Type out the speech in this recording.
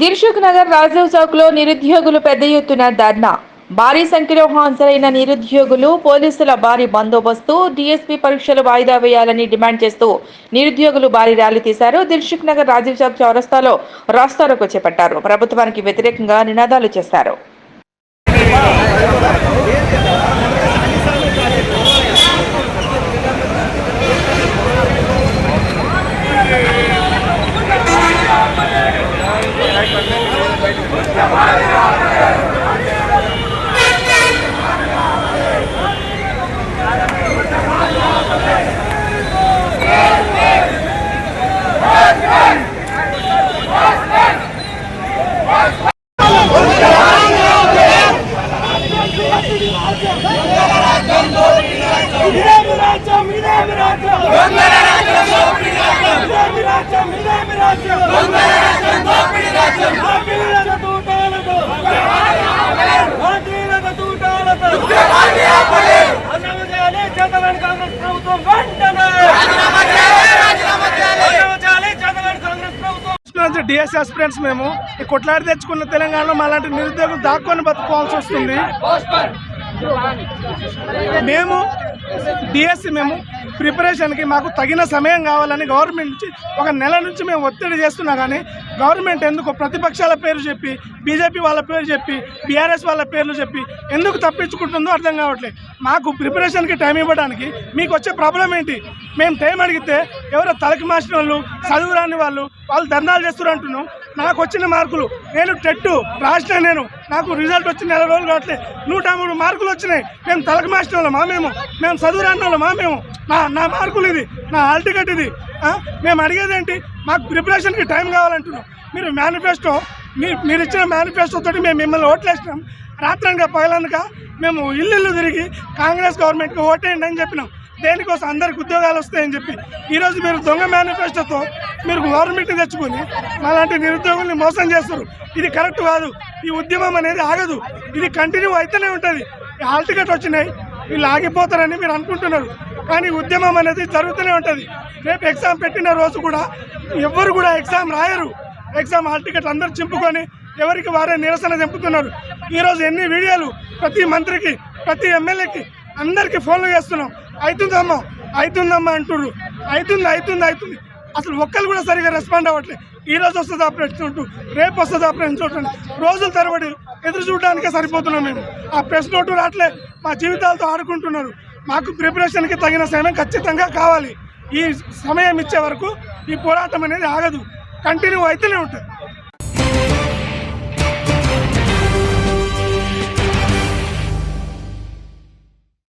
దిల్సుఖ్ నగర్ రాజీవ్ చౌక్లో నిరుద్యోగులు పెద్ద ఎత్తున ధర్నా. భారీ సంఖ్యలో హాజరైన నిరుద్యోగులు పోలీసుల భారీ బందోబస్తు డిఎస్పీ పరీక్షలు వాయిదా వేయాలని డిమాండ్ చేస్తూ నిరుద్యోగులు భారీ ర్యాలీ తీశారు. దిల్సుఖ్ నగర్ రాజీవ్ చౌక్ చౌరస్తాలో రాస్తారోకో చేపట్టారు. ప్రభుత్వానికి వ్యతిరేకంగా నినాదాలు చేశారు. Gönder Eracım, Gönder Eracım, Gönder Eracım, Gönder Eracım, ప్రభుత్వం డిఎస్ ఆస్పిరెంట్స్ మేము. ఈ కొట్లాడి తెచ్చుకున్న తెలంగాణలో మాలాంటి నిరుద్యోగులు దాక్కొని బతుకోవాల్సి వస్తుంది. మేము డిఎస్సి మేము ప్రిపరేషన్కి మాకు తగిన సమయం కావాలని గవర్నమెంట్ నుంచి ఒక నెల నుంచి మేము ఒత్తిడి చేస్తున్నా కానీ గవర్నమెంట్ ఎందుకు ప్రతిపక్షాల పేరు చెప్పి బీజేపీ వాళ్ళ పేరు చెప్పి బీఆర్ఎస్ వాళ్ళ పేర్లు చెప్పి ఎందుకు తప్పించుకుంటుందో అర్థం కావట్లేదు. మాకు ప్రిపరేషన్కి టైం ఇవ్వడానికి మీకు వచ్చే ప్రాబ్లం ఏంటి? మేము టైం అడిగితే ఎవరో తలకి మార్చిన వాళ్ళు చదువు రాని వాళ్ళు వాళ్ళు ధర్నాలు చేస్తున్నారు అంటున్నాం. నాకు వచ్చిన మార్కులు. నేను టెట్టు రాసిన నేను. నాకు రిజల్ట్ వచ్చి నెల రోజులు కావట్లేదు నూట మూడు మార్కులు వచ్చినాయి. మేము తలకు మాసిన వాళ్ళమా మేము. మేము చదువు రాని వాళ్ళమా మేము. నా నా మార్కులు ఇది. నా హాల్ టికెట్ ఇది. మేము అడిగేది ఏంటి? మాకు ప్రిపరేషన్కి టైం కావాలంటున్నాం. మీరు మేనిఫెస్టో మీరు మీరు ఇచ్చిన మేనిఫెస్టో తోటి మేము మిమ్మల్ని ఓట్లేసినాం. రాత్రనక పగలనక మేము ఇల్లు ఇల్లు తిరిగి కాంగ్రెస్ గవర్నమెంట్కి ఓటేయండి అని చెప్పినాం. దేనికోసం? అందరికి ఉద్యోగాలు వస్తాయని చెప్పి. ఈరోజు మీరు దొంగ మేనిఫెస్టోతో మీరు గవర్నమెంట్ తెచ్చుకొని అలాంటి నిరుద్యోగుల్ని మోసం చేస్తారు. ఇది కరెక్ట్ కాదు. ఈ ఉద్యమం అనేది ఆగదు. ఇది కంటిన్యూ అయితేనే ఉంటుంది. ఈ హాల్ టికెట్ వచ్చినాయి. వీళ్ళు ఆగిపోతారని మీరు అనుకుంటున్నారు. కానీ ఉద్యమం అనేది జరుగుతూనే ఉంటుంది. రేపు ఎగ్జామ్ పెట్టిన రోజు కూడా ఎవ్వరు కూడా ఎగ్జామ్ రాయరు. ఎగ్జామ్ హాల్ టికెట్లు అందరూ చింపుకొని ఎవరికి వారే నిరసన చెంపుతున్నారు. ఈరోజు ఎన్ని వీడియోలు ప్రతి మంత్రికి ప్రతి ఎమ్మెల్యేకి అందరికీ ఫోన్లు చేస్తున్నాం. అవుతుందమ్మా అవుతుందమ్మా అంటుండ్రు అవుతుంది అవుతుంది అవుతుంది అసలు ఒక్కరు కూడా సరిగా రెస్పాండ్ అవ్వట్లేదు ఈ రోజు వస్తుంది ఆపరేషన్ ఉంటూ రేపు వస్తుంది ఆపరేషన్ చూడండి రోజుల తరబడి ఎదురు చూడడానికే సరిపోతున్నాం మేము. ఆ ప్రెస్ నోటు రాట్లే మా జీవితాలతో ఆడుకుంటున్నారు. మాకు ప్రిపరేషన్కి తగిన సమయం ఖచ్చితంగా కావాలి. ఈ సమయం ఇచ్చే వరకు ఈ పోరాటం అనేది ఆగదు. కంటిన్యూ అయితేనే ఉంటుంది.